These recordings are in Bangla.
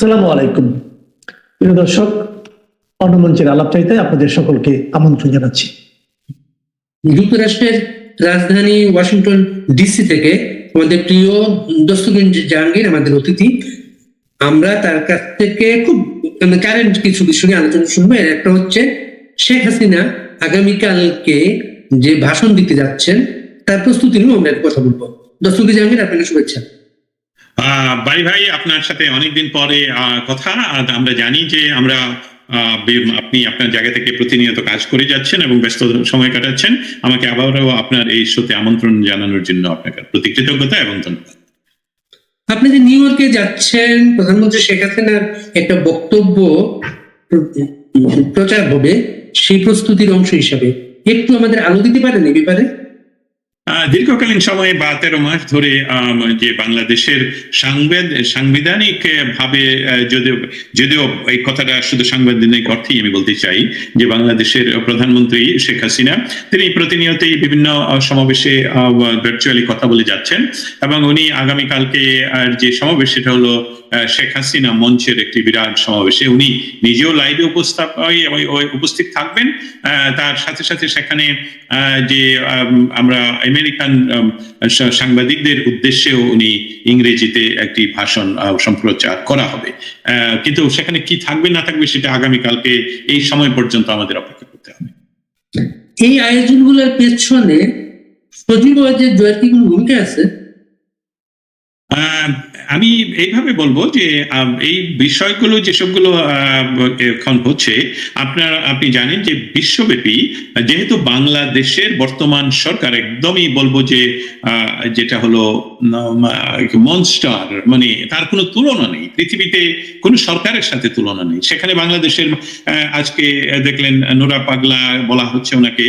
আসসালামু আলাইকুম। প্রিয় দর্শক অন্নমঞ্চের আলাপ চাইতে আপনাদের সকলকে আমন্ত্রণ জানাচ্ছি। যুক্তরাষ্ট্রের রাজধানী ওয়াশিংটন ডিসি থেকে আমাদের প্রিয় দস্তগিন জাহাঙ্গীর, আমাদের অতিথি। আমরা তার কাছ থেকে খুব কারেন্ট কিছু বিষয় নিয়ে আলোচনা শুনব। এর একটা হচ্ছে, শেখ হাসিনা আগামীকালকে যে ভাষণ দিতে যাচ্ছেন, তার প্রস্তুতি নিয়েও আমরা কথা বলব। দস্তগির জাহাঙ্গীর, আপনাকে শুভেচ্ছা। বাড়ি ভাই, আপনার সাথে অনেকদিন পরে কথা। আমরা জানি যে আমরা আপনি আপনার জায়গা থেকে প্রতিনিয়ত কাজ করে যাচ্ছেন এবং ব্যস্ত সময় কাটাচ্ছেন। আমাকে আবারও আপনার এই শোতে আমন্ত্রণ জানানোর জন্য আপনাকে প্রতি কৃতজ্ঞতা এবং ধন্যবাদ। আপনি যে নিউ ইয়র্কে যাচ্ছেন, প্রধানমন্ত্রী শেখ হাসিনার একটা বক্তব্য, প্রচার হবে, সেই প্রস্তুতির অংশ হিসাবে। একটু আমাদের আলো দিতে পারেন এই ব্যাপারে? দীর্ঘকালীন সময়ে বা তেরো মাস ধরে যে বাংলাদেশের সাংবিধান সাংবিধানিক ভাবে যদিও যদিও এই কথাটা শুধু সাংবিধানিক অর্থেই আমি বলতে চাই যে বাংলাদেশের প্রধানমন্ত্রী শেখ হাসিনা তিনি প্রতিনিয়তই বিভিন্ন সমাবেশে ভার্চুয়ালি কথা বলে যাচ্ছেন এবং উনি আগামীকালকে আর যে সমাবেশ সেটা হলো শেখ হাসিনা মঞ্চের একটি বিরাট সমাবেশে। উনি নিজেও লাইভে উপস্থাপ উপস্থিত থাকবেন। তার সাথে সাথে সেখানে যে আম, আমরা আমেরিকান সাংবাদিকদের উদ্দেশ্যেও উনি ইংরেজিতে একটি ভাষণ সম্প্রচার করা হবে। কিন্তু সেখানে কি থাকবে না থাকবে সেটা আগামীকালকে এই সময় পর্যন্ত আমাদের অপেক্ষা করতে হবে। এই আয়োজনগুলোর পেছনে সজীব ওয়াজের জয়ের কি কোনো ভূমিকা আছে? আমি এইভাবে বলব যে এই বিষয়গুলো যেসবগুলো এখন হচ্ছে, আপনার, আপনি জানেন যে বিশ্বব্যাপী, যেহেতু বাংলাদেশের বর্তমান সরকার একদমই বলব যে যেটা হলো মনস্টার মানে তার কোনো তুলনা নেই। পৃথিবীতে কোনো সরকারের সাথে তুলনা নেই। সেখানে বাংলাদেশের আজকে দেখলেন নোরা পাগলা বলা হচ্ছে ওনাকে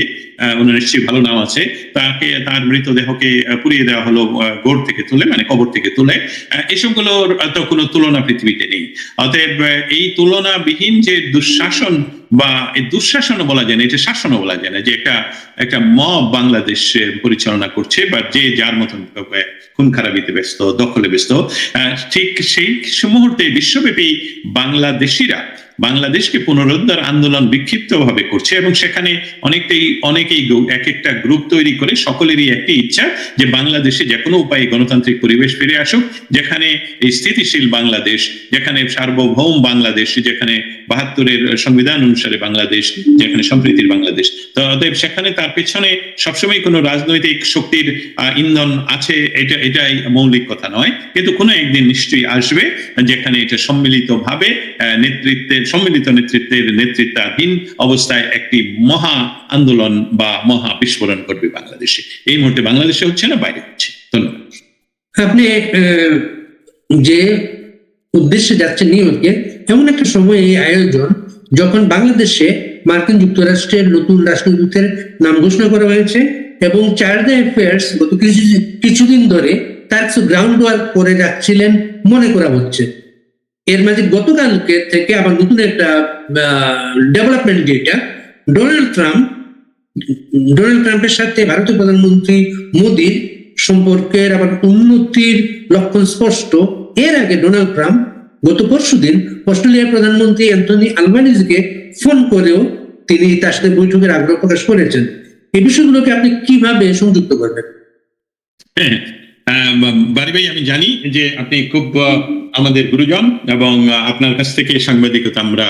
ওনার নিশ্চয়ই ভালো নাম আছে। তাকে, তার মৃতদেহকে পুড়িয়ে দেওয়া হলো গোড় থেকে তুলে মানে কবর থেকে তুলে। এসবগুলোর তো কোনো তুলনা পৃথিবীতে নেই। অতএব এই তুলনাবিহীন যে দুঃশাসন বা দুঃশাসনও বলা যায় না এটা শাসনও বলা যায় না, যে একটা একটা মব বাংলাদেশ পরিচালনা করছে বা যে যার মতন খুন খারাপিতে ব্যস্ত, দখলে ব্যস্ত ঠিক সেই মুহূর্তে বিশ্বব্যাপী বাংলাদেশিরা বাংলাদেশকে পুনরুদ্ধার আন্দোলন বিক্ষিপ্ত ভাবে করছে এবং সেখানে অনেকটাই, অনেকেই এক একটা গ্রুপ তৈরি করে সকলেরই একটি ইচ্ছা যে বাংলাদেশে যে কোনো উপায়ে গণতান্ত্রিক পরিবেশ ফিরে আসুক, যেখানে এই স্থিতিশীল বাংলাদেশ, যেখানে সার্বভৌম বাংলাদেশ, যেখানে বাহাত্তরের সংবিধান অনুসারে বাংলাদেশ, যেখানে সম্প্রীতির বাংলাদেশ। অতএব সেখানে তার পেছনে সবসময় কোনো রাজনৈতিক শক্তির ইন্ধন আছে, এটা, এটাই মৌলিক কথা নয়। কিন্তু কোনো একদিন নিশ্চয়ই আসবে, যেখানে এটা সম্মিলিত ভাবে নেতৃত্বের, সম্মিলিত নেতৃত্বের নেতৃত্বাধীন অবস্থায় একটি মহা আন্দোলন বা মহা বিস্ফোরণ করবে বাংলাদেশে। এই মুহূর্তে বাংলাদেশে হচ্ছে না, বাইরে হচ্ছে। ধন্যবাদ। আপনি যে উদ্দেশ্যে যাচ্ছেন নিউ ইয়র্কে এমন একটা সময় এই আয়োজন যখন বাংলাদেশে মার্কিন যুক্তরাষ্ট্রের নতুন রাষ্ট্রদূতের নাম ঘোষণা করা হয়েছে এবং চার্ডে অ্যাফেয়ার্স গত কিছু কিছুদিন ধরে তার কিছু গ্রাউন্ড ওয়ার্ক করে যাচ্ছিলেন মনে করা হচ্ছে। এর মাঝে গতকালকে থেকে আবার নতুন একটা ডেভেলপমেন্ট যেটা, ডোনাল্ড ট্রাম্প, ডোনাল্ড ট্রাম্পের সাথে ভারতের প্রধানমন্ত্রী মোদীর সম্পর্কের আবার উন্নতির লক্ষণ স্পষ্ট। এর আগে ডোনাল্ড ট্রাম্প গত পরশু দিন অস্ট্রেলিয়ার প্রধানমন্ত্রী অ্যান্থনি আলবানিজকে ফোন করেও তিনি তার সাথে বৈঠকের আগ্রহ প্রকাশ করেছেন। এই বিষয়গুলোকে আপনি কীভাবে সংযুক্ত করবেন? হ্যাঁ, বাড়ি ভাই আমি জানি যে আপনি খুব আমাদের গুরুজন এবং আপনার কাছ থেকে সাংবাদিকতা আমরা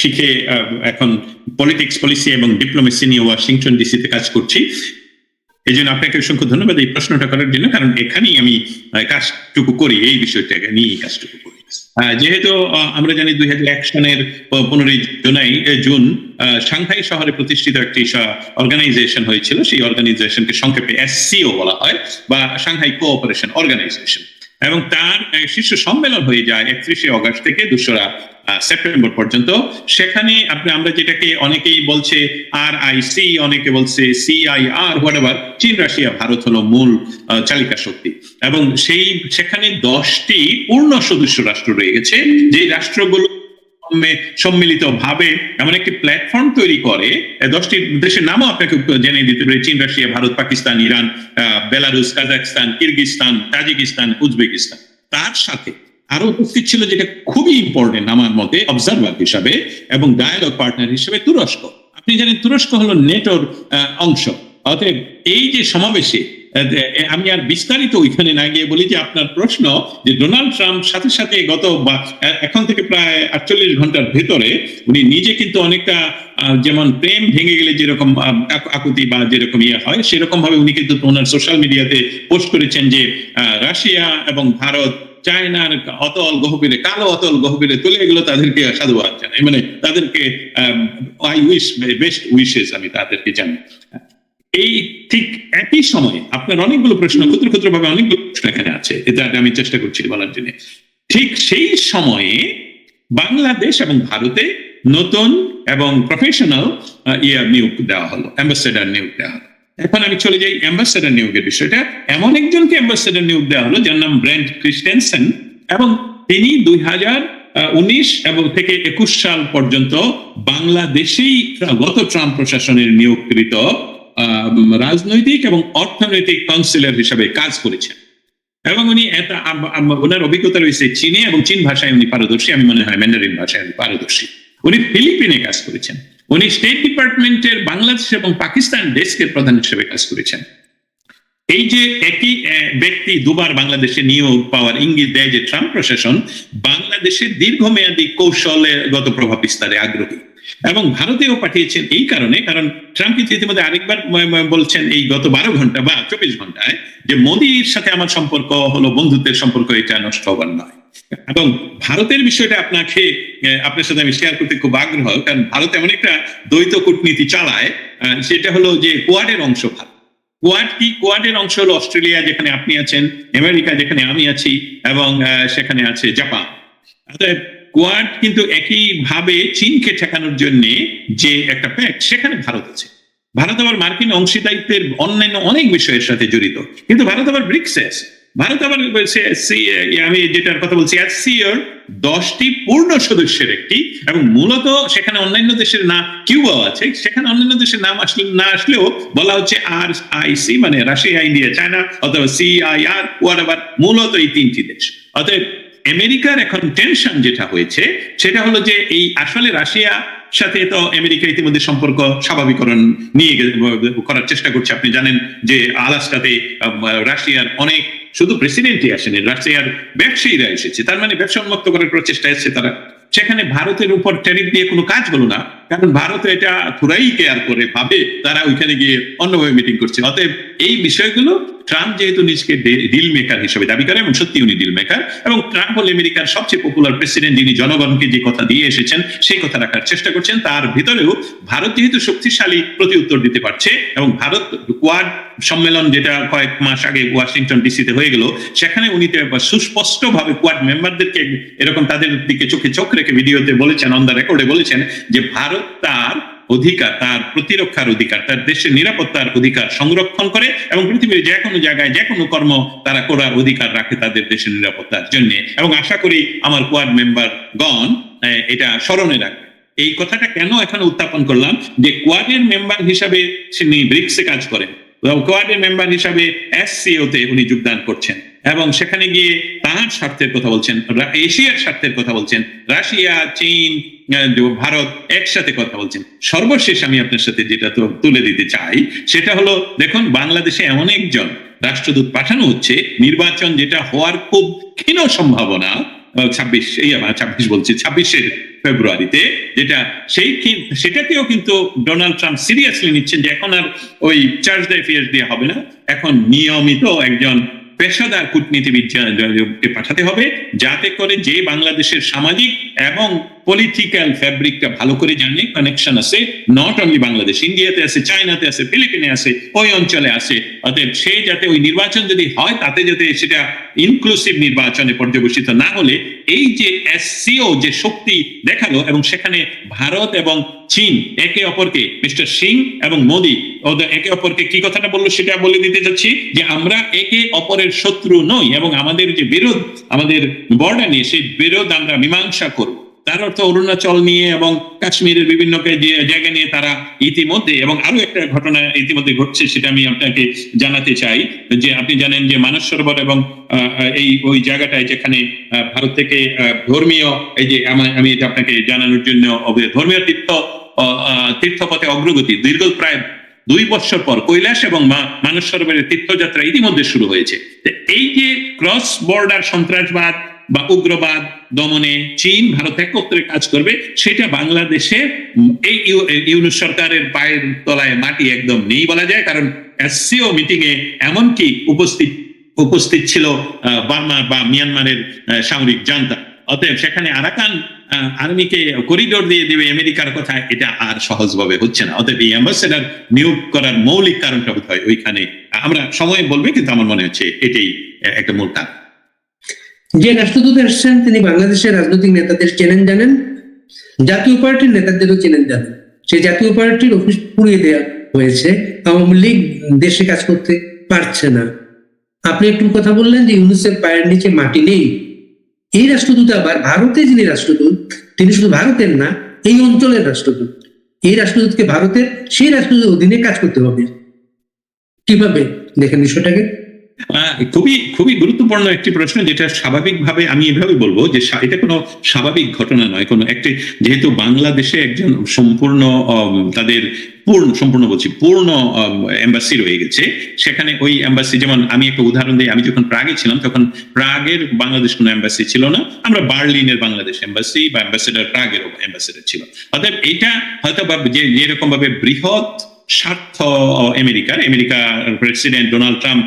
শিখে এখন পলিটিক্স পলিসি এবং ডিপ্লোমেসি নিয়ে ওয়াশিংটন ডিসিতে কাজ করছি। এই জন্য আপনাকে অসংখ্য ধন্যবাদ এই প্রশ্নটা করার জন্য কারণ এখানেই আমি কাজটুকু করি এই বিষয়টাকে নিয়ে কাজটুকু করি। যেহেতু আমরা জানি দুই হাজার এক সনের পনেরোই জুলাই জুন সাংহাই শহরে প্রতিষ্ঠিত একটি অর্গানাইজেশন হয়েছিল। সেই অর্গানাইজেশনকে সংক্ষেপে এসসিও বলা হয় বা সাংহাই কোঅপারেশন অর্গানাইজেশন এবং তার শীর্ষ সম্মেলন হয়ে যায় একত্রিশে অগস্ট থেকে দোসরা সেপ্টেম্বর পর্যন্ত। সেখানে আপনি, আমরা যেটাকে অনেকেই বলছে আর আইসি অনেকে বলছে সিআই আর হোয়াট চীন, রাশিয়া, ভারত হলো মূল চালিকা শক্তি। এবং সেই, সেখানে দশটি পূর্ণ সদস্য রাষ্ট্র রয়ে গেছে। যে রাষ্ট্রগুলো সম্মিলিত ভাবে এমন একটি প্ল্যাটফর্ম তৈরি করে দশটি দেশের নামও আপনাকে জেনে দিতে পারি চীন, Russia, Bharat, Pakistan, Iran Belarus Kazakhstan Kyrgyzstan Tajikistan, Uzbekistan. তার সাথে আরও উপস্থিত ছিল যেটা খুবই ইম্পর্টেন্ট আমার মতে অবজারভার হিসাবে এবং ডায়ালগ পার্টনার হিসেবে তুরস্ক। আপনি জানেন তুরস্ক হলো নেটোর অংশ। অতএব এই যে সমাবেশে আমি আর বিস্তারিত ওইখানে না গিয়ে বলি যে আপনার প্রশ্ন যে ডোনাল্ড ট্রাম্প সাথে সাথে গত এখন থেকে প্রায় আটচল্লিশ ঘণ্টার ভেতরে উনি নিজে কিন্তু অনেকটা যেমন প্রেম ভেঙে গেলে যেরকম আকুতি বা যেরকম ইয়ে হয় সেরকম ভাবে উনি কিন্তু ওনার সোশ্যাল মিডিয়াতে পোস্ট করেছেন যে রাশিয়া এবং ভারত, চায়নার অতল গহবিরে, কালো অতল গহবিরে তুলে এগুলো তাদেরকে সাধুবাদ জানাই মানে তাদেরকে আই উইশ, বেস্ট উইশেস আমি তাদেরকে জানি এই ঠিক একই সময়ে আপনার অনেকগুলো প্রশ্ন ক্ষুদ্র ক্ষুদ্র ভাবে অনেকগুলো প্রশ্ন এখানে আছে। এটা আমি চেষ্টা করছি বলার জন্য। ঠিক সেই সময়ে বাংলাদেশ এবং ভারতে নতুন এবং প্রফেশনাল ইয়ে নিয়োগ দেওয়া হলো অ্যাম্বাসেডার নিয়োগ দেওয়া হলো। এখন আমি চলে যাই অ্যাম্বাসেডার নিয়োগের বিষয়টা। এমন একজনকে অ্যাম্বাসেডার নিয়োগ দেওয়া হলো, যার নাম ব্র্যান্ড ক্রিস্টেনসেন এবং তিনি দুই হাজার উনিশ এবং থেকে একুশ সাল পর্যন্ত বাংলাদেশেই গত ট্রাম্প প্রশাসনের নিয়োগকৃত রাজনৈতিক এবং অর্থনৈতিক কাউন্সিলর হিসাবে কাজ করেছেন। এবং উনি আম- ওনার অভিজ্ঞতা রয়েছে চীনে এবং চীন ভাষায় উনি পারদর্শী, আমি মনে হয় ম্যান্ডারিন ভাষায় উনি পারদর্শী। উনি ফিলিপিনে কাজ করেছেন। উনি স্টেট ডিপার্টমেন্টের বাংলাদেশ এবং পাকিস্তান ডেস্কের প্রধান হিসেবে কাজ করেছেন। এই যে একই ব্যক্তি দুবার বাংলাদেশে নিয়োগ পাওয়ার ইঙ্গিত দেয় যে ট্রাম্প প্রশাসন বাংলাদেশের দীর্ঘমেয়াদী কৌশলের কৌশলগত প্রভাব বিস্তারে আগ্রহী। এবং ভারতেও পাঠিয়েছেন এই কারণে, কারণ ট্রাম্প কিন্তু ইতিমধ্যে আরেকবার বলছেন এই গত বারো ঘণ্টা বা চব্বিশ ঘন্টায় যে মোদির সাথে আমার সম্পর্ক হলো, বন্ধুত্বের সম্পর্ক এটা নষ্ট হবার নয়। এবং ভারতের বিষয়টা আপনাকে আপনার সাথে আমি শেয়ার করতে খুব আগ্রহ, কারণ ভারত এমন একটা দ্বৈত কূটনীতি চালায় সেটা হলো যে কোয়াডের অংশ ভারত। কোয়াড কি? কোয়াডের অংশ হলো অস্ট্রেলিয়া, যেখানে আপনি আছেন, আমেরিকা, যেখানে আমি আছি, এবং সেখানে আছে জাপান। কোয়াড কিন্তু একই ভাবে চীনকে ঠেকানোর জন্য যে একটা প্যাক্ট সেখানে ভারত আছে। ভারত আবার মার্কিন অংশীদারিত্বের অন্যান্য অনেক বিষয়ের সাথে জড়িত। কিন্তু ভারত আবার ব্রিক্সে আছে। ভারত আবার আমি যেটার কথা বলছি এসসিওর দশটি পূর্ণ সদস্যের একটি, এবং মূলত সেখানে অন্যান্য দেশের না, কিউবাও আছে, সেখানে অন্যান্য দেশের নাম আসলে, না আসলেও বলা হচ্ছে আর আই সি মানে রাশিয়া, ইন্ডিয়া, চায়না, অথবা সি আই আর ওয়ার মূলত এই তিনটি দেশ। অতএব আমেরিকার এখন টেনশন যেটা হয়েছে, সেটা হলো যে এই আসলে রাশিয়া সাথে তো আমেরিকা ইতিমধ্যে সম্পর্ক স্বাভাবিকরণ নিয়ে করার চেষ্টা করছে। আপনি জানেন যে আলাস্কাতে রাশিয়ার অনেক, শুধু প্রেসিডেন্টই আসেনি, রাশিয়ার ব্যবসায়ীরা এসেছে। তার মানে ব্যবসা উন্মুক্ত করার চেষ্টা এসেছে তারা। সেখানে ভারতের উপর ট্যারিফ দিয়ে কোনো কাজ হলো না। কারণ ভারত এটা পুরাই কেয়ার করে, ভাবে তারা ওইখানে গিয়ে অন্যভাবে মিটিং করছে। অতএব এই বিষয়গুলো ট্রাম্প যেহেতু নিজেকে ডিল মেকার হিসেবে দাবি করে এবং সত্যি উনি ডিল মেকার এবং ট্রাম্প হল আমেরিকার সবচেয়ে পপুলার প্রেসিডেন্ট যিনি জনগণকে যে কথা দিয়ে এসেছেন, সেই কথা রাখার চেষ্টা করছেন। তার ভিতরেও ভারত যেহেতু শক্তিশালী প্রতি উত্তর দিতে পারছে এবং ভারত কোয়াড সম্মেলন যেটা কয়েক মাস আগে ওয়াশিংটন ডিসিতে হয়ে গেল, সেখানে উনি সুস্পষ্ট ভাবে কোয়াড মেম্বারদেরকে এরকম তাদের দিকে চোখে চোখ রেখে ভিডিওতে বলেছেন অন দ্য রেকর্ডে বলেছেন যে ভারত তার অধিকার, তার প্রতিরক্ষার অধিকার, তার দেশের নিরাপত্তার অধিকার সংরক্ষণ করে এবং পৃথিবীর যে কোনো জায়গায় যে কোনো কর্ম তারা করার অধিকার রাখে তাদের দেশের নিরাপত্তার জন্য। এবং আশা করি আমার কোয়াড মেম্বার গণ এটা স্মরণে রাখবে। এই কথাটা কেন এখানে উত্থাপন করলাম? যে কোয়াডের মেম্বার হিসাবে তিনি ব্রিক্সে কাজ করেন। কোয়াডের মেম্বার হিসাবে এসসিও তে উনি যোগদান করছেন। এবং সেখানে গিয়ে তার স্বার্থের কথা বলছেন এশিয়ার স্বার্থের কথা বলছেন, রাশিয়া, চীন ভারত একসাথে কথা বলছেন। সর্বশেষ আমি আপনার সাথে যেটা তো তুলে দিতে চাই, সেটা হলো, দেখুন, বাংলাদেশে এমন একজন রাষ্ট্রদূত পাঠানো হচ্ছে, নির্বাচন যেটা হওয়ার খুব ক্ষীণ সম্ভাবনা ছাব্বিশ, এই ছাব্বিশ বলছি, ছাব্বিশের ফেব্রুয়ারিতে যেটা সেই সেটাকেও কিন্তু ডোনাল্ড ট্রাম্প সিরিয়াসলি নিচ্ছেন যে এখন আর ওই চার্জ দ্য অ্যাফেয়ার্স দিয়ে হবে না। এখন নিয়মিত একজন পেশাদার কূটনীতিবিদকে পাঠাতে হবে, যাতে করে যে বাংলাদেশের সামাজিক এবং পলিটিক্যাল ফ্যাব্রিকটা ভালো করে জানে কানেকশন আছে নট অনলি বাংলাদেশ ইন্ডিয়াতে আছে চায়নাতে আছে ফিলিপিনে আছে, ওই অঞ্চলে আছে। অতএব সে যাতে ওই নির্বাচন যদি হয়, তাতে যাতে সেটা ইনক্লুসিভ নির্বাচনে পর্যবেসিত না হলে, এই যে এসসিও যে শক্তি দেখাল এবং সেখানে ভারত এবং চীন, একে অপরকে, মিস্টার সিং এবং মোদি একে অপরকে কি কথাটা বলল সেটা বলে দিতে যাচ্ছি, যে আমরা একে অপরের শত্রু নই এবং আমাদের যে বিরোধ, আমাদের বর্ডার নিয়ে সেই বিরোধ আমরা মীমাংসা করব। তার অর্থ অরুণাচল নিয়ে এবং কাশ্মীরের বিভিন্ন জায়গা নিয়ে তারা ইতিমধ্যে এবং আরও একটা ঘটনা ইতিমধ্যে ঘটছে সেটা আমি আপনাকে জানাতে চাই যে আপনি জানেন যে মানস সরোবর এবং এই ওই জায়গাটায় যেখানে ভারত থেকে ধর্মীয় এই যে আমা- এটা আপনাকে জানানোর জন্য ধর্মীয় তীর্থ তীর্থপথে অগ্রগতি দীর্ঘ প্রায় দুই বছর পর কৈলাস এবং মা- মানস সরোবরের তীর্থযাত্রা ইতিমধ্যে শুরু হয়েছে। এই যে ক্রস বর্ডার সন্ত্রাসবাদ বা উগ্রবাদ দমনে চীন, ভারত একত্রে কাজ করবে, সেটা বাংলাদেশে এই ইউনুস সরকারের পায়ের তলায় মাটি একদম নেই বলা যায়, কারণ এসসিও মিটিং এ এমনকি উপস্থিত উপস্থিত ছিল বার্মা বা মিয়ানমারের সামরিক জান্তা। অতএব সেখানে আরাকান আর্মিকে করিডোর দিয়ে দেবে আমেরিকার কথা, এটা আর সহজভাবে হচ্ছে না। অতএব এই অ্যাম্বাসেডার নিয়োগ করার মৌলিক কারণটা বোধ হয় ওইখানে, আমরা সময় বলবে, কিন্তু আমার মনে হচ্ছে এটাই একটা মূল কারণ। যে রাষ্ট্রদূত এসেছেন, তিনি বাংলাদেশের রাজনৈতিক নেতাদের চেনেন, জানেন? জাতীয় পার্টির নেতাদেরও চেনেন, জানেন? সেই জাতীয় পার্টির অফিস পুড়িয়ে দেওয়া হয়েছে। আওয়ামী লীগ দেশে কাজ করতে পারছে না। আপনি একটু কথা বললেন যে ইউনুসের পায়ের নিচে মাটি নেই। এই রাষ্ট্রদূত আবার ভারতে যিনি রাষ্ট্রদূত, তিনি শুধু ভারতের না, এই অঞ্চলের রাষ্ট্রদূত। এই রাষ্ট্রদূতকে ভারতের, সেই রাষ্ট্রদূতের অধীনে কাজ করতে হবে। কীভাবে? দেখেন বিষয়টাকে। খুবই খুবই গুরুত্বপূর্ণ একটি প্রশ্ন যেটা স্বাভাবিকভাবে আমি এভাবে বলব যে এটা কোনো স্বাভাবিক ঘটনা নয়। কোনো একটি, যেহেতু বাংলাদেশে একজন সম্পূর্ণ তাদের পূর্ণ, সম্পূর্ণ বলছি, পূর্ণ এম্বাসি রয়ে গেছে। সেখানে ওই এম্বাসি যেমন আমি একটা উদাহরণ দিই, আমি যখন প্রাগে ছিলাম, তখন প্রাগের বাংলাদেশ কোনো এম্বাসি ছিল না। আমরা বার্লিনের বাংলাদেশ এম্বাসি বা অ্যাম্বাসেডার প্রাগের অ্যাম্বাসেডার ছিল অর্থাৎ এটা হয়তো বা যে যেরকম ভাবে বৃহৎ স্বার্থ আমেরিকার। আমেরিকার প্রেসিডেন্ট ডোনাল্ড ট্রাম্প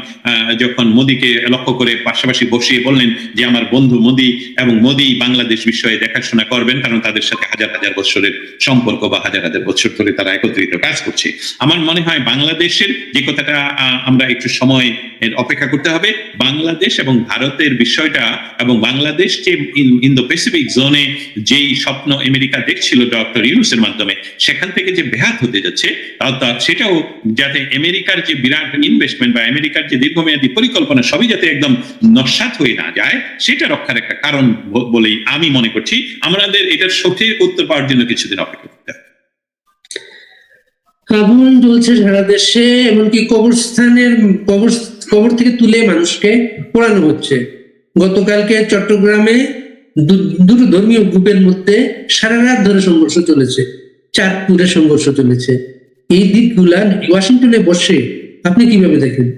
যখন মোদীকে লক্ষ্য করে পাশাপাশি বসিয়ে বললেন যে, আমার বন্ধু মোদী এবং মোদী বাংলাদেশ বিষয়ে দেখাশোনা করবেন, কারণ তাদের সাথে হাজার হাজার বছরের সম্পর্ক বা হাজার হাজার বছর ধরে তারা একত্রিত কাজ করছে। আমার মনে হয় বাংলাদেশের যে কথাটা আমরা একটু সময় অপেক্ষা করতে হবে, বাংলাদেশ এবং ভারতের বিষয়টা এবং বাংলাদেশ যে ইন্দো প্যাসিফিক জোনে যেই স্বপ্ন আমেরিকা দেখছিল ডক্টর ইউনুসের মাধ্যমে, সেখান থেকে যে ব্যাহাত হতে যাচ্ছে তা সেটাও যাতে আমেরিকার যে বিরাট ইনভেস্টমেন্ট বা আমেরিকার যে দীর্ঘমেয়াদী পরিকল্পনা সবই যাতে একদম নস্বাত হয়ে না যায়, সেটা রক্ষার একটা কারণ বলেই আমি মনে করছি। আমাদের এটার সঠিক উত্তর পাওয়ার জন্য কিছুদিন অপেক্ষা করতে হবে। জ্বলছে সারা দেশে, এমনকি কবরস্থানের কবর কবর থেকে তুলে মানুষকে পোড়ানো হচ্ছে। গতকালকে চট্টগ্রামে দুটো ধর্মীয় গ্রুপের মধ্যে সারা রাত ধরে সংঘর্ষ চলেছে, চাঁদপুরে সংঘর্ষ চলেছে। এই দিকগুলা ওয়াশিংটনে বসে আপনি কীভাবে দেখেন?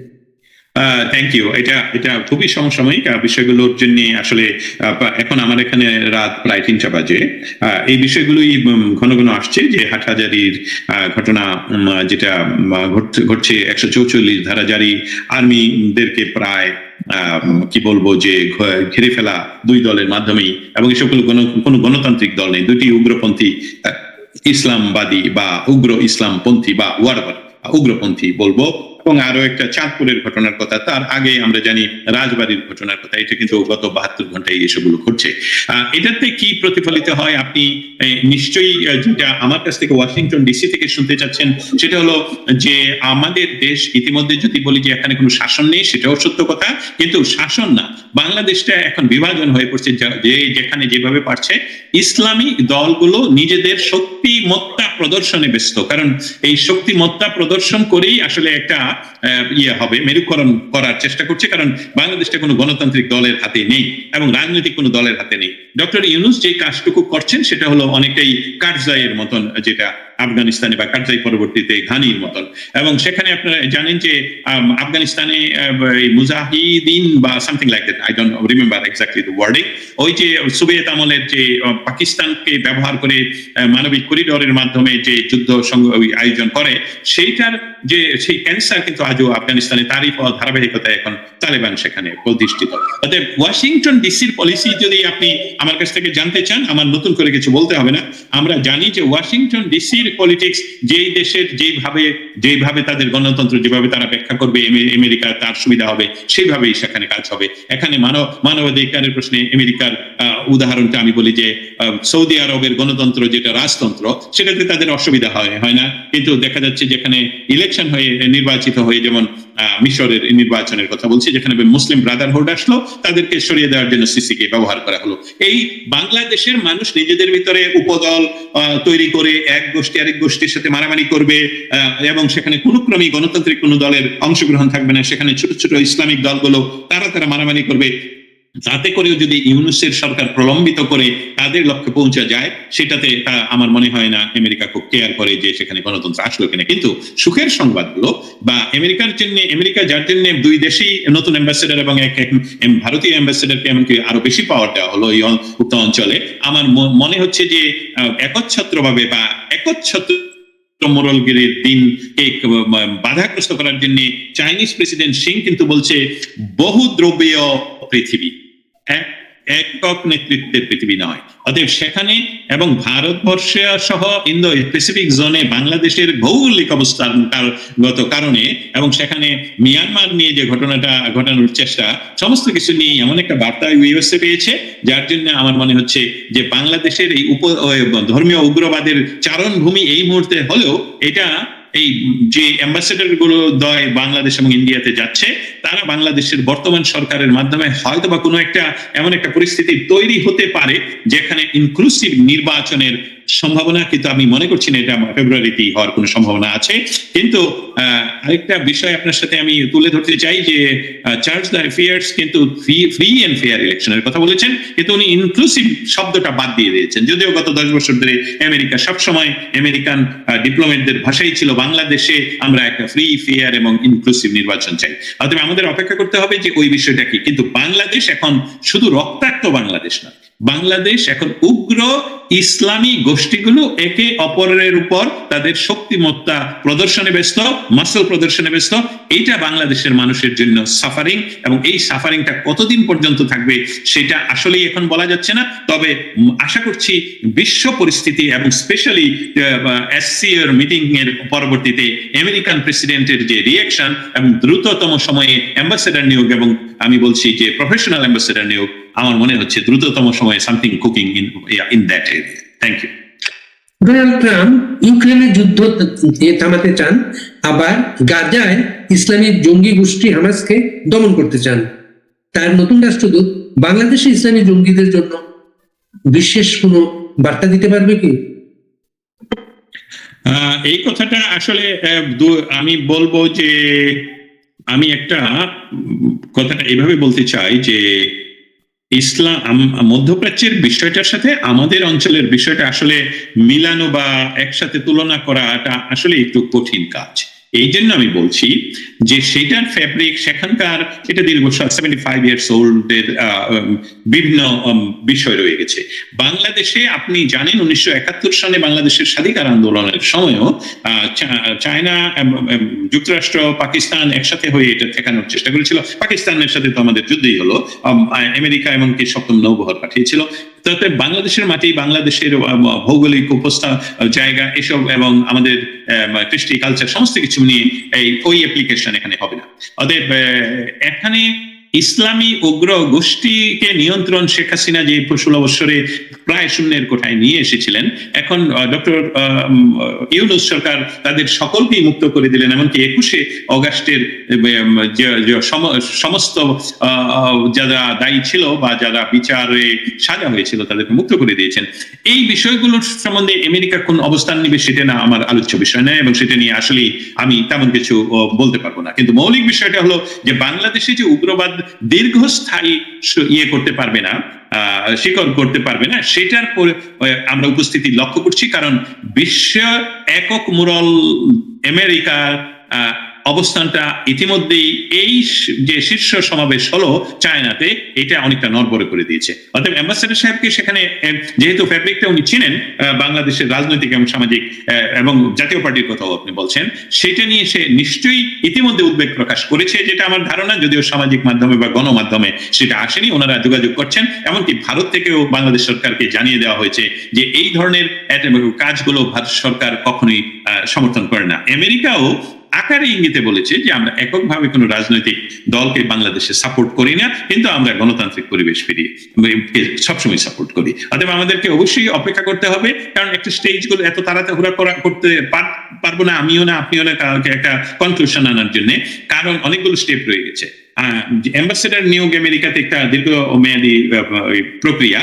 থ্যাংক ইউ এটা এটা খুবই সমসাময়িক বিষয়গুলোর জন্য আসলে এখন আমার এখানে রাত প্রায় তিনটা বাজে। এই বিষয়গুলোই ঘন ঘন আসছে যে হাটহাজারির ঘটনা যেটা ঘটছে- একশো চৌচল্লিশ ধারা জারি আর্মিদেরকে প্রায় কি বলব যে ঘিরে ফেলা দুই দলের মাধ্যমেই এবং গণ- কোনো গণতান্ত্রিক দল নেই। দুটি উগ্রপন্থী ইসলামবাদী বা উগ্র ইসলামপন্থী বা ওয়ারবার উগ্রপন্থী বলব এবং আরও একটা চাঁদপুরের ঘটনার কথা, তার আগে আমরা জানি রাজবাড়ির ঘটনার কথা। এটা কিন্তু গত বাহাত্তর ঘন্টায় এসবগুলো ঘটছে। এটাতে কি প্রতিফলিত হয়? আপনি নিশ্চয়ই যেটা আমার কাছ থেকে ওয়াশিংটন ডিসি থেকে শুনতে চাচ্ছেন, সেটা হলো যে আমাদের দেশ ইতিমধ্যে যদি বলি যে এখানে কোনো শাসন নেই, সেটাও সত্য কথা। কিন্তু শাসন না। বাংলাদেশটা এখন বিভাজন হয়ে পড়ছে যে, যেখানে যেভাবে পারছে। ইসলামী দলগুলো নিজেদের শক্তিমত্তা প্রদর্শনে ব্যস্ত। কারণ এই শক্তিমত্তা প্রদর্শন করেই আসলে একটা ইয়ে হবে, মেরুকরণ করার চেষ্টা করছে, কারণ বাংলাদেশটা কোনো গণতান্ত্রিক দলের হাতে নেই এবং রাজনৈতিক কোনো দলের হাতে নেই। ডক্টর ইউনুস যে কাজটুকু করছেন, সেটা হলো অনেকটাই কারজাইয়ের মতন, যেটা আফগানিস্তানে বা কারজাই পরবর্তীতে ঘানির মতন। এবং সেখানে আপনারা জানেন যে আফগানিস্তানে মুজাহিদিন বা something like that I don't remember exactly the wording ওই যে সোভিয়েত আমলের যে পাকিস্তানকে ব্যবহার করে মানবিক করিডোরের মাধ্যমে যে যুদ্ধ আয়োজন করে, সেইটার যে, সেই ক্যান্সার কিন্তু আজও আফগানিস্তানে তারই পর ধারাবাহিকতা এখন তালেবান সেখানে প্রতিষ্ঠিত। অতএব ওয়াশিংটন ডিসির পলিসি যদি আপনি আমার কাছ থেকে জানতে চান, আমার নতুন করে কিছু বলতে হবে না। আমরা জানি যে ওয়াশিংটন ডিসির পলিটিক্স যেই দেশের যেইভাবে যেইভাবে তাদের গণতন্ত্র, যেভাবে তারা ব্যাখ্যা করবে আমেরিকার আমেরিকা তার সুবিধা হবে, সেইভাবেই সেখানে কাজ হবে। এখানে মানব, মানবাধিকারের প্রশ্নে আমেরিকার উদাহরণটা আমি বলি যে সৌদি আরবের গণতন্ত্র যেটা রাজতন্ত্র, সেটাতে তাদের অসুবিধা হয় হয় না? কিন্তু দেখা যাচ্ছে যেখানে ইলেকশন হয়ে, নির্বাচিত হয়ে যেমন মিশরের নির্বাচনের কথা বলছি, যেখানে মুসলিম ব্রাদারহুড আসলো, তাদেরকে সরিয়ে দেওয়ার জন্য সিসিকে ব্যবহার করা হলো। এই বাংলাদেশের মানুষ নিজেদের ভিতরে উপদল তৈরি করে এক গোষ্ঠী আরেক গোষ্ঠীর সাথে মারামারি করবে এবং সেখানে কোনো ক্রমেই গণতান্ত্রিক কোনো দলের অংশগ্রহণ থাকবে না। সেখানে ছোট ছোট ইসলামিক দলগুলো, তারা তারা মারামারি করবে। তাতে করেও যদি ইউনুসের সরকার প্রলম্বিত করে তাদের লক্ষ্যে পৌঁছা যায় সেটাতে তা আমার মনে হয় না আমেরিকা খুব কেয়ার করে যে সেখানে গণতন্ত্র আসলো কিনা। কিন্তু সুখের সংবাদ হলো বা আমেরিকার জন্য আমেরিকা যার জন্য দুই দেশেই নতুন অ্যাম্বাসেডার এবং এক ভারতীয় অ্যাম্বাসেডারকে এমনকি আরও বেশি পাওয়ার দেওয়া হলো এই উক্ত অঞ্চলে আমার মনে হচ্ছে যে আহ, একচ্ছত্রভাবে বা একচ্ছত্র মোরলগিরির দিনকে বাধাগ্রস্ত করার জন্য চাইনিজ প্রেসিডেন্ট সিং কিন্তু বলছে বহু দ্রব্যীয় পৃথিবী। এক একক নেতৃত্বের পৃথিবী নয়। অতএব সেখানে এবং ভারতবর্ষ সহ ইন্দো প্যাসিফিক জোনে বাংলাদেশের ভৌগোলিক অবস্থান গত কারণে এবং সেখানে মিয়ানমার নিয়ে যে ঘটনাটা ঘটানোর চেষ্টা, সমস্ত কিছু নিয়ে এমন একটা বার্তা ইউএসএ পেয়েছে, যার জন্য আমার মনে হচ্ছে যে বাংলাদেশের এই উপ ধর্মীয় উগ্রবাদের চারণভূমি এই মুহূর্তে হলেও এটা এই যে অ্যাম্বাসেডরগুলো দয় বাংলাদেশ এবং ইন্ডিয়াতে যাচ্ছে, তারা বাংলাদেশের বর্তমান সরকারের মাধ্যমে হয়তো বা কোনো একটা এমন একটা পরিস্থিতি তৈরি হতে পারে যেখানে ইনক্লুসিভ নির্বাচনের সম্ভাবনা, কিন্তু আমি মনে করছি না এটা ফেব্রুয়ারিতেই হওয়ার কোনো সম্ভাবনা আছে। কিন্তু আরেকটা বিষয় আপনার সাথে আমি তুলে ধরতে চাই যে চার্জ দ্য অ্যাফেয়ার্স কিন্তু ফ্রি এন্ড ফেয়ার ইলেকশনের কথা বলেছেন, কিন্তু উনি ইনক্লুসিভ শব্দটা বাদ দিয়ে দিয়েছেন। যদিও গত দশ বছর ধরে আমেরিকা সবসময় আমেরিকান ডিপ্লোমেটদের ভাষাই ছিল বাংলাদেশে, আমরা একটা ফ্রি ফেয়ার এবং ইনক্লুসিভ নির্বাচন চাই। অতএব আমাদের অপেক্ষা করতে হবে যে ওই বিষয়টা কি। কিন্তু বাংলাদেশ এখন শুধু রক্তাক্ত বাংলাদেশ নয়। বাংলাদেশ, এখন উগ্র ইসলামী গোষ্ঠীগুলো একে অপরের উপর তাদের শক্তিমত্তা প্রদর্শনে ব্যস্ত মাসল প্রদর্শনে ব্যস্ত। এইটা বাংলাদেশের মানুষের জন্য সাফারিং এবং এই সাফারিংটা কতদিন পর্যন্ত থাকবে সেটা আসলেই এখন বলা যাচ্ছে না। তবে আশা করছি বিশ্ব পরিস্থিতি এবং স্পেশালি এসসি মিটিং এর পরবর্তীতে আমেরিকান প্রেসিডেন্টের যে রিয়াকশন এবং দ্রুততম সময়ে অ্যাম্বাসেডার নিয়োগ এবং আমি বলছি যে প্রফেশনাল অ্যাম্বাসেডার নিয়োগ আমার মনে হচ্ছে দ্রুততম সময়ে something cooking in in that area thank you Donald Trump ইউক্রেনের যুদ্ধ থামাতে চান আবার গাজায় ইসলামী জঙ্গি গোষ্ঠী হামাসকে দমন করতে চান। তার নতুন রাষ্ট্রদূত বাংলাদেশে ইসলামী জঙ্গিদের জন্য বিশেষ কোনো বার্তা দিতে পারবে কি? এই কথাটা আসলে আমি বলব যে আমি একটা কথাটা এভাবে বলতে চাই যে ইসলাম মধ্যপ্রাচ্যের বিষয়টার সাথে আমাদের অঞ্চলের বিষয়টা আসলে মিলানো বা একসাথে তুলনা করাটা আসলে একটু কঠিন কাজ। এই জন্য আমি বলছি যে সেটার ফ্যাব্রিক সেখানকার, এটা দীর্ঘ সেভেন্টি ফাইভ ইয়ার্স ওল্ড এর বিভিন্ন বিষয় রয়ে গেছে। বাংলাদেশে আপনি জানেন উনিশশো একাত্তর সালে বাংলাদেশের স্বাধিকার আন্দোলনের সময়ও চায়না যুক্তরাষ্ট্র, পাকিস্তান একসাথে হয়ে এটা ঠেকানোর চেষ্টা করেছিল। পাকিস্তানের সাথে তো আমাদের যুদ্ধই হলো। আমেরিকা এমনকি সপ্তম নৌবহর পাঠিয়েছিল। তাতে বাংলাদেশের মাটি বাংলাদেশের ভৌগোলিক উপস্থা জায়গা, এসব এবং আমাদের কৃষ্টি কালচার সমস্ত কিছু নিয়ে এই ওই অ্যাপ্লিকেশন এখানে হবে না। অতএব এখানে ইসলামী উগ্র গোষ্ঠীকে নিয়ন্ত্রণ শেখ হাসিনা যে ষোলো বছরে প্রায় শূন্যের কোঠায় নিয়ে এসেছিলেন। এখন ডক্টর ইউনুস সরকার তাদের সকলকেই মুক্ত করে দিলেন, এমনকি একুশে অগাস্টের সমস্ত যারা দায়ী ছিল বা যারা বিচারে সাজা হয়েছিল, তাদেরকে মুক্ত করে দিয়েছেন। এই বিষয়গুলোর সম্বন্ধে আমেরিকা কোন অবস্থান নিবে সেটা না আমার আলোচ্য বিষয় নয়, এবং সেটা নিয়ে আসলে আমি তেমন কিছু বলতে পারব না। কিন্তু মৌলিক বিষয়টা হলো যে, বাংলাদেশে যে উগ্রবাদ দীর্ঘস্থায়ী ইয়ে করতে পারবে না শিকড় করতে পারবে না সেটার পরে আমরা উপস্থিতি লক্ষ্য করছি কারণ বিশ্ব একক মুরল আমেরিকা অবস্থানটা ইতিমধ্যেই এই যে শীর্ষ সমাবেশ হলো চায়নাতে, এটা অনেকটা নড়বড়ে করে দিয়েছে। অর্থাৎ অ্যাম্বাসেডার সাহেবকে সেখানে যেহেতু ফ্যাব্রিকটা উনি চিনেন বাংলাদেশের রাজনৈতিক এবং সামাজিক এবং জাতীয় পার্টির কথাও আপনি বলছেন, সেটা নিয়ে সে নিশ্চয়ই ইতিমধ্যে উদ্বেগ প্রকাশ করেছে, যেটা আমার ধারণা, যদিও সামাজিক মাধ্যমে বা গণমাধ্যমে সেটা আসেনি, ওনারা যোগাযোগ করছেন, এমনকি ভারত থেকেও বাংলাদেশ সরকারকে জানিয়ে দেওয়া হয়েছে যে এই ধরনের কাজগুলো ভারত সরকার কখনোই সমর্থন করে না। আমেরিকাও আকারে ইঙ্গিতে বলেছে যে আমরা এককভাবে কোনো রাজনৈতিক দলকে বাংলাদেশে সাপোর্ট করি না, কিন্তু আমরা গণতান্ত্রিক পরিবেশ ফিরিয়ে সবসময় সাপোর্ট করি। অতএব আমাদেরকে অবশ্যই অপেক্ষা করতে হবে, কারণ একটা স্টেজগুলো এত তাড়াতাড়ি করা, করতে পার- পারব না, আমিও না, আপনিও না, কাউকে একটা কনক্লুশন আনার জন্য। কারণ অনেকগুলো স্টেপ রয়ে গেছে। অ্যাম্বাসেডার নিয়োগ আমেরিকাতে একটা দীর্ঘ মেয়াদী প্রক্রিয়া।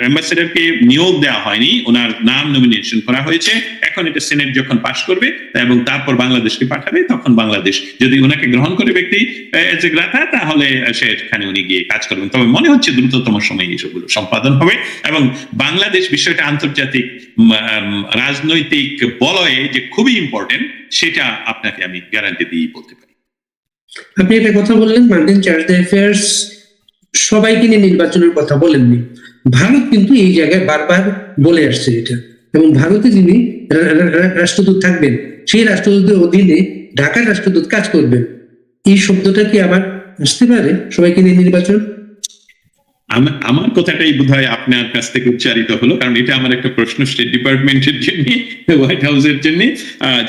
অ্যাম্বাসেডারকে নিয়োগ দেওয়া হয়নি, ওনার নাম নমিনেশন করা হয়েছে। এখন এটা সেনেট যখন পাশ করবে এবং তারপর বাংলাদেশকে পাঠাবে, তখন বাংলাদেশ। যদি ওনাকে গ্রহণ করে ব্যক্তি তাহলে সেখানে উনি গিয়ে কাজ করবেন। তবে মনে হচ্ছে দ্রুততম সময়ে এসবগুলো সম্পাদন হবে এবং বাংলাদেশ বিষয়টা আন্তর্জাতিক রাজনৈতিক বলয়ে যে খুবই ইম্পর্টেন্ট সেটা আপনাকে আমি গ্যারান্টি দিয়ে বলতে পারি। আপনি একটা কথা বললেন, মার্কিন চার্জ অ্যাফেয়ার্স সবাইকে নিয়ে নির্বাচনের কথা বলেননি। ভারত কিন্তু এই জায়গায় বারবার বলে আসছে এটা। এবং ভারতে যিনি রাষ্ট্রদূত থাকবেন, সেই রাষ্ট্রদূতের অধীনে ঢাকার রাষ্ট্রদূত কাজ করবেন। এই শব্দটা কি আবার আসতে পারে সবাইকে নিয়ে নির্বাচন? আমার কথাটাই বোধহয় আপনার কাছ থেকে উচ্চারিত হলো, কারণ এটা আমার একটা প্রশ্ন স্টেট ডিপার্টমেন্টের জন্য হোয়াইট হাউসের জন্য।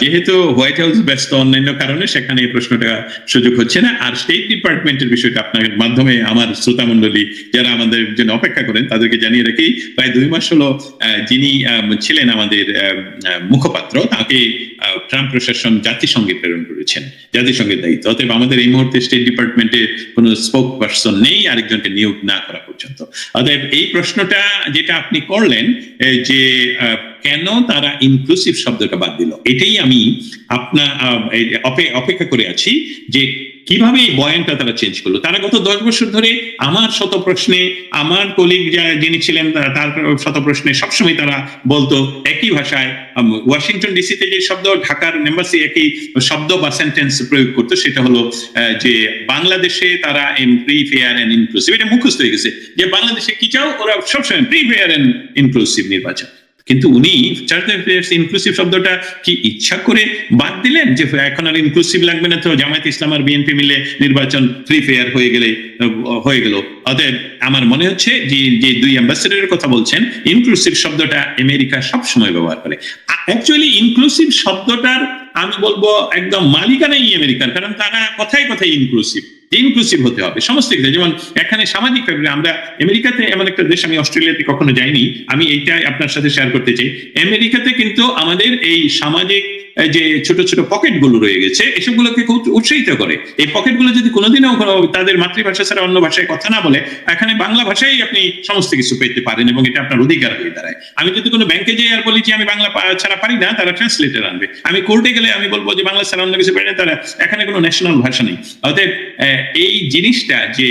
যেহেতু হোয়াইট হাউস ব্যস্ত অন্যান্য কারণে, সেখানে এই প্রশ্নটা সুযোগ হচ্ছে না। আর স্টেট ডিপার্টমেন্টের বিষয়টা আপনার মাধ্যমে আমার শ্রোতা মন্ডলী যারা আমাদের জন্য অপেক্ষা করেন, তাদেরকে জানিয়ে রাখি, প্রায় দুই মাস হলো যিনি ছিলেন আমাদের মুখপাত্র, তাকে ট্রাম্প প্রশাসন জাতিসংঘে প্রেরণ করেছেন, জাতিসংঘের দায়িত্ব। অতএব আমাদের এই মুহূর্তে স্টেট ডিপার্টমেন্টে কোনো স্পোক পার্সন নেই, আরেকজনকে নিয়োগ না করা পর্যন্ত। অতএব এই প্রশ্নটা যেটা আপনি করলেন যে কেন তারা ইনক্লুসিভ শব্দটা বাদ দিল? এটাই আমি আপনার অপেক্ষা করে আছি যে কীভাবে এই বয়ানটা তারা চেঞ্জ করল? তারা গত দশ বছর ধরে আমার শত প্রশ্নে আমার কলিগ যিনি ছিলেন তার শত প্রশ্নে সবসময় তারা বলতো একই ভাষায় ওয়াশিংটন ডিসিতে যে শব্দ, ঢাকার এম্বাসি একই শব্দ বা সেন্টেন্স প্রয়োগ করতো, সেটা হলো যে বাংলাদেশে তারা এম ফ্রি ফেয়ার এন্ড ইনক্লুসিভ এটা মুখস্থ হয়ে গেছে। যে বাংলাদেশে কি চাও, ওরা সবসময় ফ্রি ফেয়ার এন্ড ইনক্লুসিভ নির্বাচন। কিন্তু উনি ইনক্লুসিভ শব্দটা কি ইচ্ছা করে বাদ দিলেন? যে এখন আর ইনক্লুসিভ লাগবে না তো জামায়াত ইসলাম আর বিএনপি মিলে নির্বাচন ফ্রি ফেয়ার হয়ে গেলে, হয়ে গেল। অতএব আমার মনে হচ্ছে যে যে দুই অ্যাম্বাসেডারের কথা বলছেন ইনক্লুসিভ শব্দটা আমেরিকা সবসময় ব্যবহার করে। অ্যাকচুয়ালি ইনক্লুসিভ শব্দটার আমি বলব একদম মালিকানাই আমেরিকার কারণ তারা কথাই কথাই ইনক্লুসিভ ইনক্লুসিভ হতে হবে, সমস্ত ক্ষেত্রে যেমন এখানে সামাজিক ব্যাপারে আমরা আমেরিকাতে এমন একটা দেশ, আমি অস্ট্রেলিয়াতে কখনো যাইনি। আমি এইটাই আপনার সাথে শেয়ার করতে চাই। আমেরিকাতে কিন্তু আমাদের এই সামাজিক যে ছোট ছোট পকেটগুলো রয়ে গেছে এসবগুলোকে খুব উৎসাহিত করে। এই পকেটগুলো যদি কোনোদিনও তাদের মাতৃভাষা ছাড়া অন্য ভাষায় কথা না বলে এখানে বাংলা ভাষায় আপনি সমস্ত কিছু পেতে পারেন এবং এটা আপনার অধিকার হয়ে দাঁড়ায়। আমি যদি কোনো ব্যাংকে যাই আর বলি যে আমি বাংলা ছাড়া পারি না তারা ট্রান্সলেটার আনবে। আমি কোর্টে গেলে আমি বলব যে বাংলা ছাড়া অন্য কিছু পারি না তারা এখানে কোনো ন্যাশনাল ভাষা নেই। আহ, এই জিনিসটা যে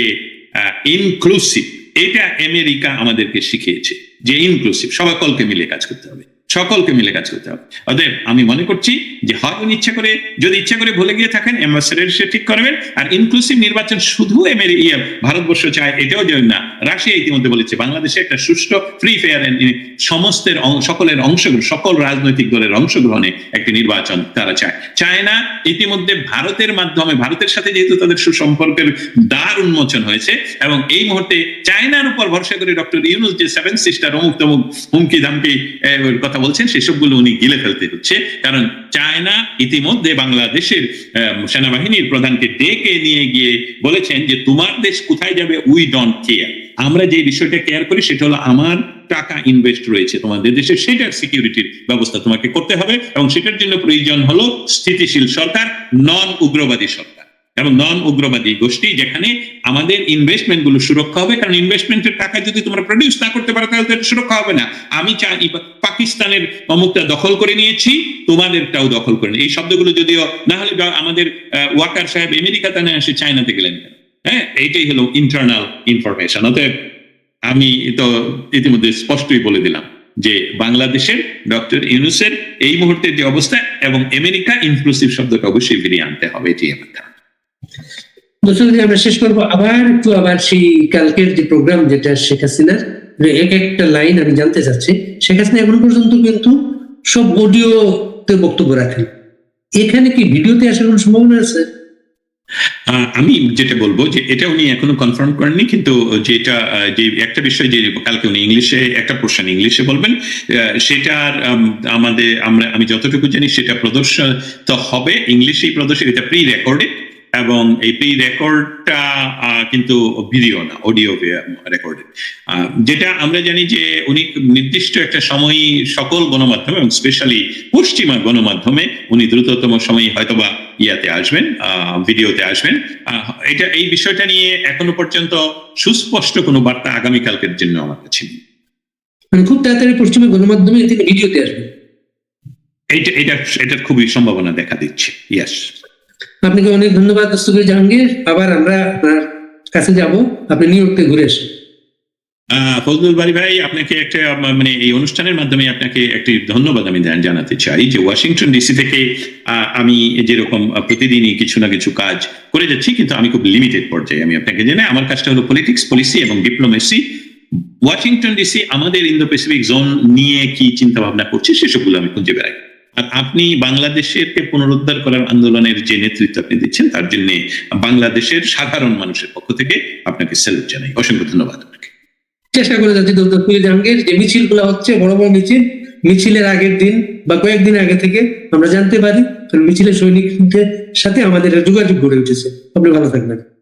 ইনক্লুসিভ এটা আমেরিকা আমাদেরকে শিখিয়েছে যে ইনক্লুসিভ সকলকে মিলে কাজ করতে হবে। সকলকে মিলে কাজ করতে হবে। অতএব আমি মনে করছি যে হয় উনি ইচ্ছা করে, যদি ইচ্ছা করে ভুলে গিয়ে থাকেন অ্যাম্বাসেডার সে ঠিক করবেন। আর ইনক্লুসিভ নির্বাচন শুধু ইয়ে ভারতবর্ষ চায়, এটাও যে না। রাশিয়া ইতিমধ্যে বলেছে, বাংলাদেশে একটা সুষ্ঠু ফ্রি ফেয়ার সমস্তের সকলের অংশগ্রহণ, সকল রাজনৈতিক দলের অংশগ্রহণে একটি নির্বাচন তারা চায়। চায় না ইতিমধ্যে ভারতের মাধ্যমে, ভারতের সাথে যেহেতু তাদের সুসম্পর্কের দ্বার উন্মোচন হয়েছে, এবং এই মুহূর্তে চায়নার উপর ভরসা করে ডক্টর ইউনুস যে সেভেন সিস্টার অমুক তমুক হুমকি ধামকি এর কথা বলছেন, সেসবগুলো উনি গিলে ফেলতে হচ্ছে। কারণ চায়না ইতিমধ্যে বাংলাদেশের সেনাবাহিনীর প্রধানকে ডেকে নিয়ে গিয়ে বলেছেন যে, তোমার দেশ কোথায় যাবে? উই ডোন্ট কেয়ার আমরা যে বিষয়টা কেয়ার করি, সেটা হলো আমার টাকা ইনভেস্ট রয়েছে। তোমাদের দেশে সেটার সিকিউরিটির ব্যবস্থা তোমাকে করতে হবে এবং সেটার জন্য প্রয়োজন হলো স্থিতিশীল সরকার নন উগ্রবাদী সরকার। এবং নন উগ্রবাদী গোষ্ঠী যেখানে আমাদের ইনভেস্টমেন্টগুলো সুরক্ষা হবে। কারণ ইনভেস্টমেন্টের টাকা যদি তোমরা প্রডিউস না করতে পারো, তাহলে সুরক্ষা হবে না। আমি চাই পাকিস্তানের অমুকটা দখল করে নিয়েছি, তোমাদেরটাও দখল করে এই শব্দগুলো যদিও না হলে আমাদের ওয়াকার সাহেব আমেরিকাতে না এসে চায়নাতে গেলেন হ্যাঁ এইটাই হলো ইন্টারনাল ইনফরমেশন অতএব আমি তো ইতিমধ্যে স্পষ্টই বলে দিলাম যে বাংলাদেশের ডক্টর ইউনুসের এই মুহূর্তের যে অবস্থা এবং আমেরিকা ইনক্লুসিভ শব্দটা অবশ্যই ফিরিয়ে আনতে হবে, এটি আমার ধারণা। দর্শক যে আমরা শেষ করব। আবার একটু আবার সেই কালকের যে প্রোগ্রাম যেটা শেখ হাসিনার এক একটা লাইন আমি জানতে চাচ্ছি শেখ হাসিনা এখন পর্যন্ত কিন্তু সব অডিওতে বক্তব্য রাখেন। এখানে কি ভিডিওতে আসার কোনো সম্ভাবনা আছে? আমি যেটা বলব যে এটা উনি এখনও কনফার্ম করেননি কিন্তু যেটা যে একটা বিষয় যে কালকে উনি ইংলিশে একটা প্রশ্ন ইংলিশে বলবেন উম, আমাদের আমরা আমি যতটুকু জানি সেটা প্রদর্শিত হবে ইংলিশেই প্রদর্শিত এটা প্রি রেকর্ডে এবং এই রেকর্ডটা কিন্তু ভিডিও না অডিও রেকর্ডে যেটা আমরা জানি যে উনি নির্দিষ্ট একটা সময় সকল গণমাধ্যমে এবং স্পেশালি পশ্চিমা গণমাধ্যমে উনি দ্রুততম সময়ে হয়তোবা ইয়াতে আসবেন ভিডিওতে আসবেন। এটা এই বিষয়টা নিয়ে এখনও পর্যন্ত সুস্পষ্ট কোনো বার্তা আগামীকালকের জন্য আমার কাছে নেই। মানে খুব তাড়াতাড়ি পশ্চিমা গণমাধ্যমে তিনি ভিডিওতে আসবেন। এটা এটা এটার খুবই সম্ভাবনা দেখা দিচ্ছে ইয়াস আপনাকে অনেক ধন্যবাদ দস্তগীর জাহাঙ্গীর। আবার আমরা আপনার কাছে যাব। আপনি নিউ ইয়র্ক ঘুরে আসুন। ফজলুল ভাই, আপনাকে একটা মানে এই অনুষ্ঠানের মাধ্যমে আপনাকে একটি ধন্যবাদ আমি জানাতে চাই যে ওয়াশিংটন ডিসি থেকে আমি যেরকম প্রতিদিনই কিছু না কিছু কাজ করে যাচ্ছি, কিন্তু আমি খুব লিমিটেড পর্যায়ে। আমি আপনাকে জানাই আমার কাজটা হলো পলিটিক্স পলিসি এবং ডিপ্লোমেসি ওয়াশিংটন ডিসি আমাদের ইন্দো প্যাসিফিক জোন নিয়ে কি চিন্তা ভাবনা করছে, সেসবগুলো আমি খুঁজে বেড়াই। আর আপনি বাংলাদেশের পুনরুদ্ধার করার আন্দোলনের যে নেতৃত্ব আপনি দিচ্ছেন, তার জন্য বাংলাদেশের সাধারণ মানুষের পক্ষ থেকে আপনাকে স্যালুট জানাই। অসংখ্য ধন্যবাদ আপনাকে। চেষ্টা করে যাচ্ছি দস্তগীর জাহাঙ্গীর। যে মিছিলগুলো হচ্ছে, বড় বড় মিছিল, মিছিলের আগের দিন বা কয়েকদিন আগে থেকে আমরা জানতে পারি মিছিলের সৈনিকদের সাথে আমাদের যোগাযোগ গড়ে উঠেছে। আপনি ভালো থাকবেন।